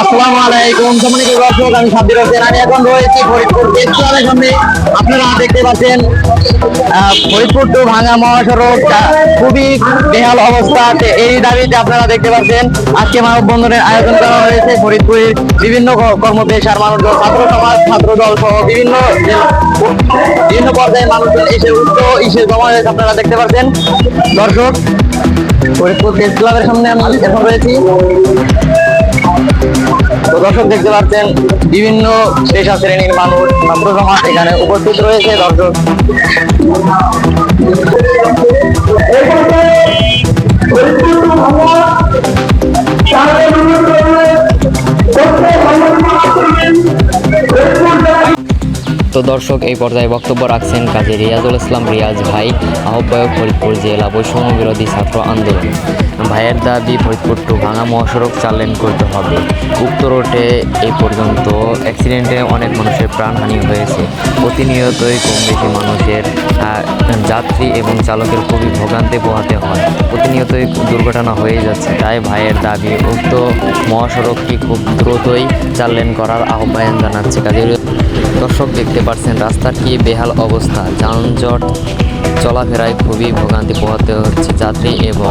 আসসালামু আলাইকুম। সম্মানিত দর্শক, আমি সাব্বির হোসেন। আমি এখন রয়েছি ফরিদপুর পেট্রোলের সামনে আপনারা দেখতে পাচ্ছেন ফরিদপুর টু ভাঙা মহাসড়ক খুবই বেহাল অবস্থা। এই দাবিতে আপনারা দেখতে পাচ্ছেন, আজকে মানববন্ধনের আয়োজন করা হয়েছে। ফরিদপুরের বিভিন্ন কর্মপেশার, মানুষজন, ছাত্র সমাজ ছাত্র দল সহ বিভিন্ন বিভিন্ন পর্যায়ের মানুষজন এসে উচ্চ ইসে জমা হয়েছে আপনারা দেখতে পাচ্ছেন। দর্শক, ফরিদপুর প্রেস ক্লাবের সামনে আমি এখন রয়েছি। দর্শক দেখতে পাচ্ছেন বিভিন্ন পেশা শ্রেণির মানুষ সমাজ এখানে উপস্থিত রয়েছে দর্শক। তো দর্শক, এই পর্যায়ে বক্তব্য রাখছেন কাজী রিয়াজুল ইসলাম রিয়াজ ভাই, আহ্বায়ক ফরিদপুর জেলা বৈষম্য বিরোধী ছাত্র আন্দোলন। ভাইয়ের দাবি, ফরিদপুর টু ভাঙা মহাসড়ক চার লেন করতে হবে। উক্ত রোডে এই পর্যন্ত অ্যাক্সিডেন্টে অনেক মানুষের প্রাণহানি হয়েছে। প্রতিনিয়তই কম বেশি মানুষের যাত্রী এবং চালকের খুবই ভোগান্তি পোহাতে হয়। প্রতিনিয়তই দুর্ঘটনা হয়ে যাচ্ছে, তাই ভাইয়ের দাবি, উক্ত মহাসড়কটি খুব দ্রুতই চার লেন করার আহ্বান জানাচ্ছে কাজী দর্শক দেখতে পাচ্ছেন রাস্তার কি বেহাল অবস্থা। যানজট চলাফেরায় খুবই ভোগান্তি পোহাতে হচ্ছে যাত্রী এবং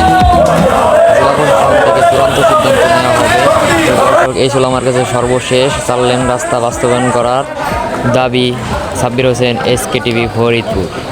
এই ছিল আমার কাছে সর্বশেষ চার লেন রাস্তা বাস্তবায়ন করার দাবি Sabbir Hossain S K TV Faridpur.